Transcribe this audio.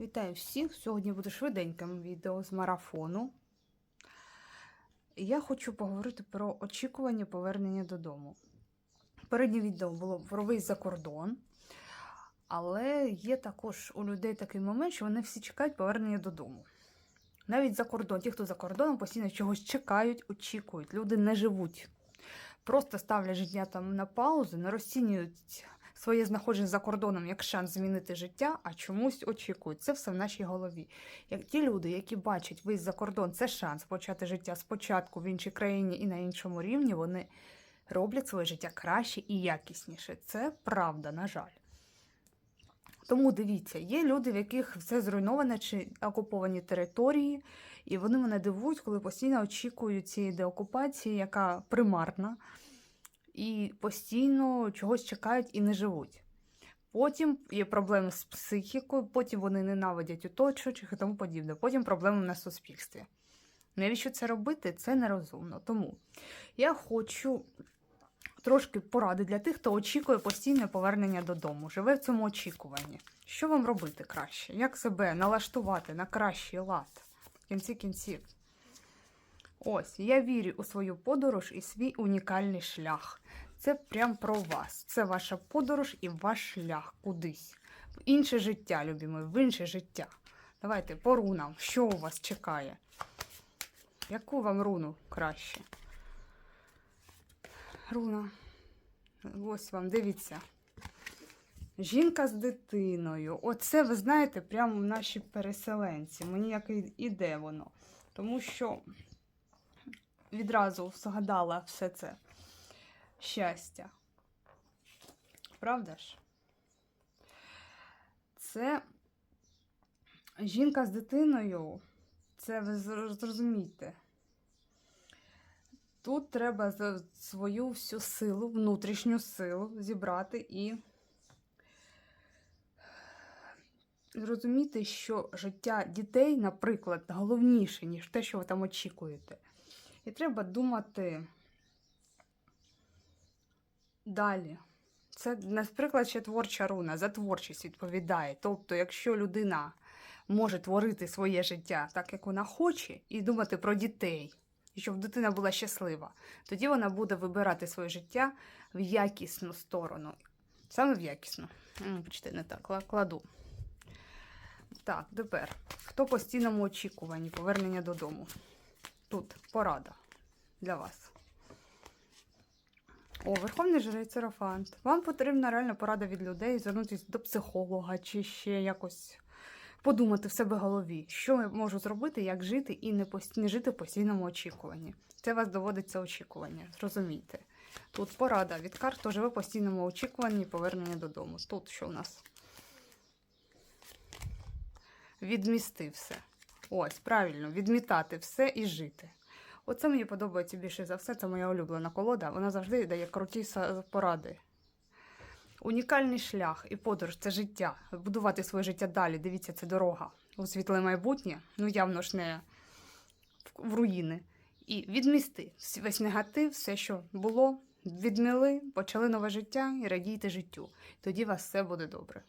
Вітаю всіх! Сьогодні буде швиденьким відео з марафону. Я хочу поговорити про очікування повернення додому. Переднє відео було про виїзд за кордон, але є також у людей такий момент, що вони всі чекають повернення додому. Навіть за кордон, ті, хто за кордоном, постійно чогось чекають, очікують. Люди не живуть. Просто ставлять життя там на паузу, не розцінюють своє знаходження за кордоном як шанс змінити життя, а чомусь очікують. Це все в нашій голові. Як ті люди, які бачать виїзд за кордон, це шанс почати життя спочатку в іншій країні і на іншому рівні, вони роблять своє життя краще і якісніше. Це правда, на жаль. Тому дивіться, є люди, в яких все зруйноване чи окуповані території, і вони мене дивують, коли постійно очікують цієї деокупації, яка примарна, і постійно чогось чекають і не живуть. Потім є проблеми з психікою, потім вони ненавидять оточуючих і тому подібне. Потім проблеми на суспільстві. Навіщо це робити? Це нерозумно. Тому я хочу трошки поради для тих, хто очікує постійне повернення додому, живе в цьому очікуванні. Що вам робити краще? Як себе налаштувати на кращий лад в кінці кінців? Ось, я вірю у свою подорож і свій унікальний шлях. Це прям про вас. Це ваша подорож і ваш шлях кудись. В інше життя, любімі, в інше життя. Давайте по рунам. Що у вас чекає? Яку вам руну краще? Руна. Ось вам, дивіться. Жінка з дитиною. Оце, ви знаєте, прямо наші переселенці. Мені як іде воно. Тому що відразу згадала все це щастя. Правда ж? Це жінка з дитиною. Це ви зр- зрозумійте. Тут треба свою всю силу, внутрішню силу зібрати і зрозуміти, що життя дітей, наприклад, головніше, ніж те, що ви там очікуєте. І треба думати далі. Це, наприклад, ще творча руна, за творчість відповідає. Тобто, якщо людина може творити своє життя так, як вона хоче, і думати про дітей, і щоб дитина була щаслива, тоді вона буде вибирати своє життя в якісну сторону. Саме в якісну. Почти не так, кладу. Так, тепер. Хто постійному очікуванні повернення додому? Тут порада для вас. О, Верховний жрець Ерофант. Вам потрібна реальна порада від людей, звернутися до психолога чи ще якось подумати в себе в голові, що я можу зробити, як жити і не, пост... не жити в постійному очікуванні. Це вас доводиться очікування, зрозумійте. Тут порада від карт, хто живе в постійному очікуванні повернення додому. Тут що у нас? Відмісти все. Ось, правильно, відмітати все і жити. Оце мені подобається більше за все. Це моя улюблена колода. Вона завжди дає круті поради. Унікальний шлях і подорож це життя. Будувати своє життя далі. Дивіться, це дорога у світле майбутнє. Ну, явно ж не в- руїни. І відмісти весь негатив, все, що було, відмили, почали нове життя і радійте життю. Тоді у вас все буде добре.